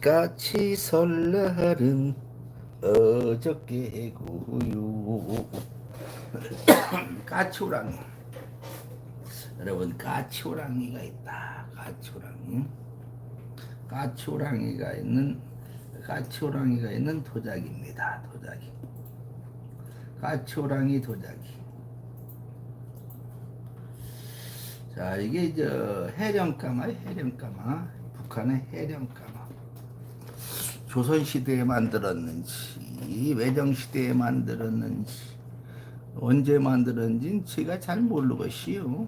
같이 설날은 어저께고요 까치호랑이. 여러분 까치호랑이가 있다. 까치호랑이. 까치호랑이가 있는 까치호랑이가 있는 도자기입니다. 도자기. 까치호랑이 도자기. 자 이게 저 해령까마 해령까마? 북한의 해령까마 조선 시대에 만들었는지 외정 시대에 만들었는지 언제 만들었는지 제가 잘 모르겠시요.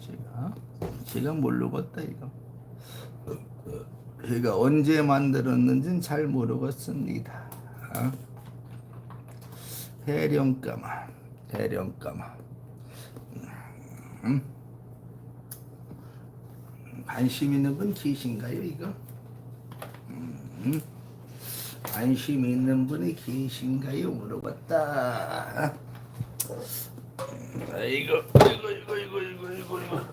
제가 제가 모르겠다 이거. 제가 언제 만들었는지는 잘 모르겠습니다. 해령까마 해령까마 음. 관심 있는 분 계신가요 이거? 음. 관심 있는 분이 계신가요? 물어봤다. 아, 이거, 이거, 이거, 이거, 이거, 이거, 이거.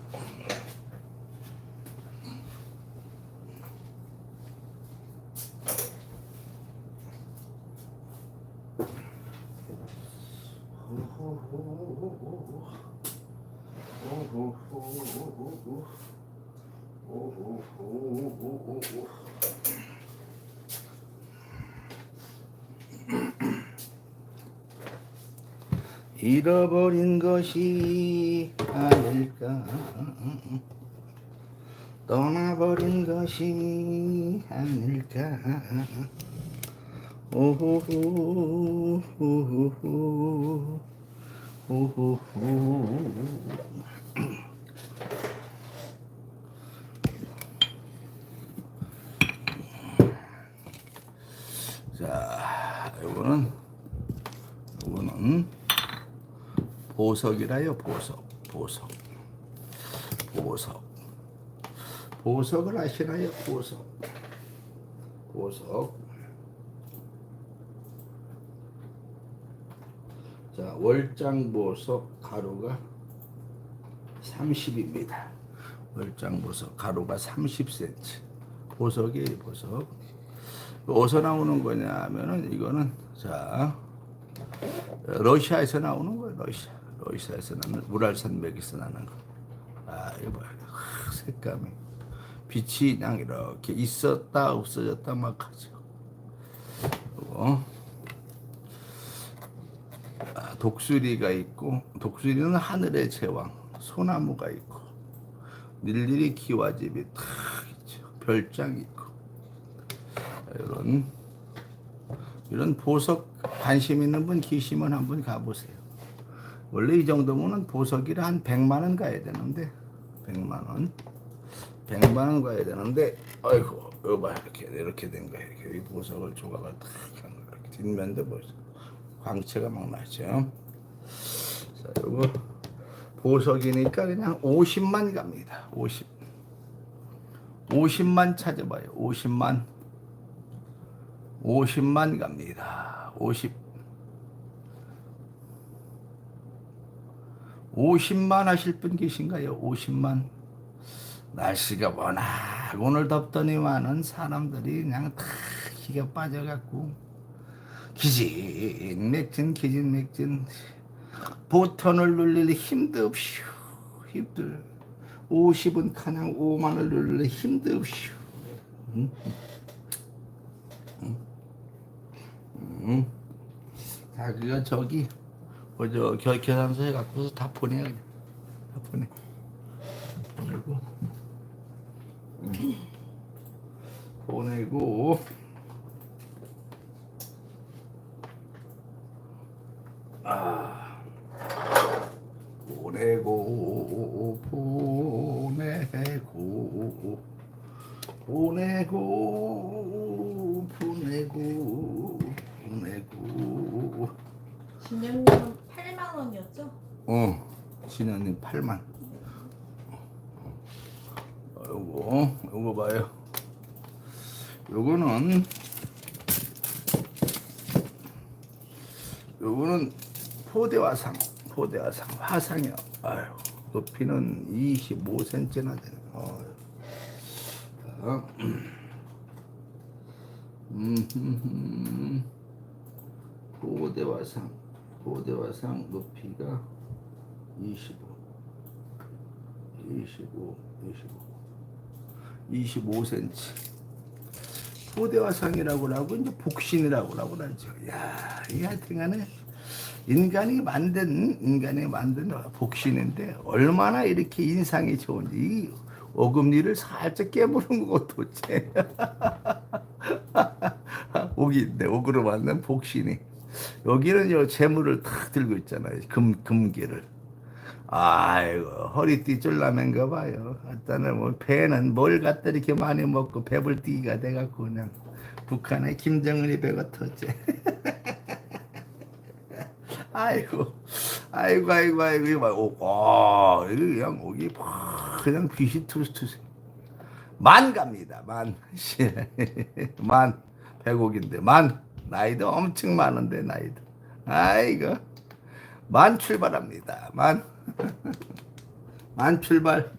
잃어버린 것이 아닐까? 떠나버린 것이 아닐까? 오호호 오호호 오호호 자, 이거는 이거는 보석이라요 보석 보석. 보석. 보석을 아시나요? 보석. 보석. 자 월장 보석 가루가 30입니다. 월장 보석 가루가 30cm 보석이 보석. 어디서 나오는 거냐 하면은 이거는 자 러시아에서 나오는 거예요 러시아 러시아에서 나는 우랄산 맥에서 나는 거. 아 이거. 하, 색감이 빛이 그냥 이렇게 있었다 없어졌다 막 하죠. 그리고 아, 독수리가 있고 독수리는 하늘의 제왕 소나무가 있고 일일이 기와집이 탁 있죠. 별장이 있고 이런 이런 보석 관심 있는 분 계시면 한번 가보세요. 원래 이 정도면은 보석이라 한 100만 원 가야 되는데 100만 원. 100만 원 가야 되는데 아이고 이거 봐 이렇게 이렇게 된 거예요 이렇게. 이 보석을 조각을 탁한 거 이렇게. 뒷면도 보세요 광채가 막 나죠. 자 이거 보석이니까 그냥 50만 갑니다. 50 50만 찾아봐요. 50만. 50만 갑니다. 50 50만 하실 분 계신가요? 50만. 날씨가 워낙 오늘 덥더니만은 사람들이 그냥 다 기가 빠져갖고 기진맥진 기진맥진 보턴을 눌릴 힘도 없슈 힘도 50은 그냥 5만을 눌릴 힘도 없슈 응? 응? 응? 자 그거 저기 뭐저 계산서 해갖고서 다 보내 그냥 다 보내. 보내고. 음. 보내고. 아. 보내고 보내고. 보내고 보내고. 보내고 진영님은 8만 원이었죠? 어, 진현님 8만. 어, 요거, 요거 봐요. 요거는, 요거는 포대화상, 포대화상, 화상이요. 아유, 높이는 25cm나 되네. 어. 자, 음, 고대화상 고대화상 높이가 25 25 25 25cm 고대화상이라고 하고 이제 복신이라고 하고 하죠. 야, 이 하여튼간에 인간이 만든 인간이 만든 복신인데 얼마나 이렇게 인상이 좋은지. 이 어금니를 살짝 깨무는 것 도대체 옥인데 옥으로 만든 복신이. 여기는 요 재물을 탁 들고 있잖아요. 금 금기를 아이고 허리띠 쫄라맨가 봐요 일단은 뭐 배는 뭘 갖다 이렇게 많이 먹고 배불띠기가 돼갖고 그냥 북한의 김정은이 배가 터지 아이고, 아이고, 아이고, 아이고. 오, 와, 그냥 오기 팍, 그냥 빛이 투스투스. 만 갑니다, 만. 씨, 만. 백옥인데, 만. 나이도 엄청 많은데, 나이도. 아이고. 만 출발합니다, 만. 만 출발.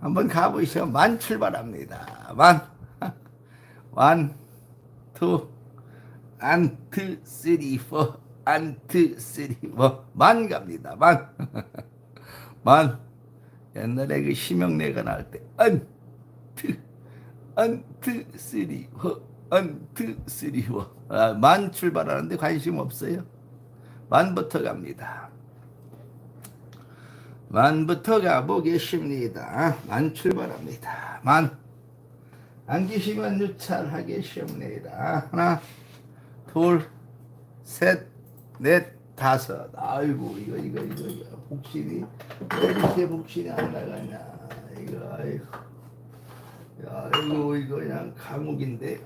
한번 가보시죠. 만 출발합니다. 만. 원, 투, 안트 쓰리 포. 안트 쓰리 뭐만 갑니다. 만. 만. 옛날에 그 심형래가 나올 때 안트 안트 쓰리 포. 안트 쓰리 포만 출발하는데 관심 없어요? 만부터 갑니다 만부터 가보겠습니다 만 출발합니다 만 안기시면 유찰하겠습니다 하나 둘, 셋, 넷, 다섯. 아이고 이거 이거 이거, 이거. 복신이 왜 이렇게 복신이 안 나가냐. 이거 아이고. 야, 이거 이거 그냥 감옥인데.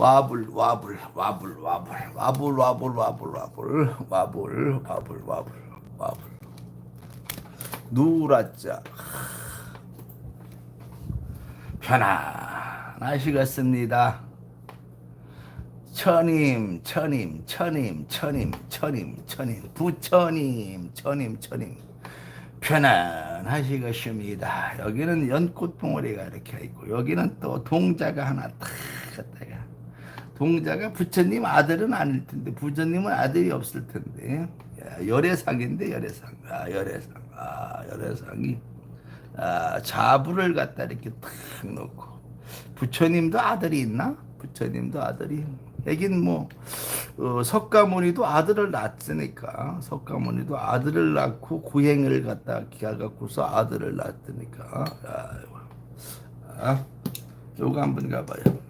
아. 와불 와불 와불 와불 와불 와불 와불 와불 와불 와불 와불 와불 누라자 편안하시겠습니다. 천임, 천임, 천임, 천임, 천임, 천임, 부처님, 천임, 천임. 편안하시겠습니다. 여기는 연꽃 봉오리가 이렇게 있고, 여기는 또 동자가 하나 탁. 동자가 부처님 아들은 아닐 텐데, 부처님은 아들이 없을 텐데. 야, 열애상인데, 열애상. 아, 열애상. 아, 열애상이. 아, 자부를 갖다 이렇게 탁 놓고 부처님도 아들이 있나? 부처님도 아들이 하긴 뭐 어, 석가모니도 아들을 낳았으니까 석가모니도 아들을 낳고 구행을 갖다 기가 갖고서 아들을 낳았으니까 아이고. 아, 요거 한번 가봐요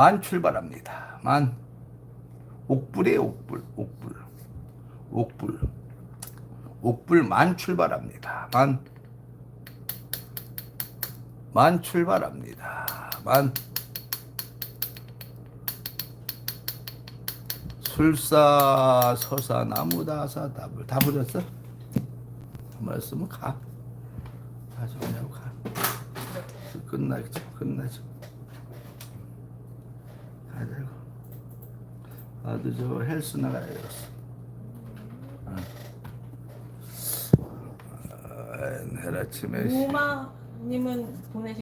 만 출발합니다 만 옥불에 옥불 옥불 옥불 옥불 만 출발합니다 만 만 출발합니다. 만 술사 서사 나무다사 답을 다 부렸어? 말씀은 가. 가지 그냥 가. 끝나죠. 끝나죠. 가자고. 나도 저 헬스 나가야겠어. 어. 아, 내일 아침에 우마님은 보내시.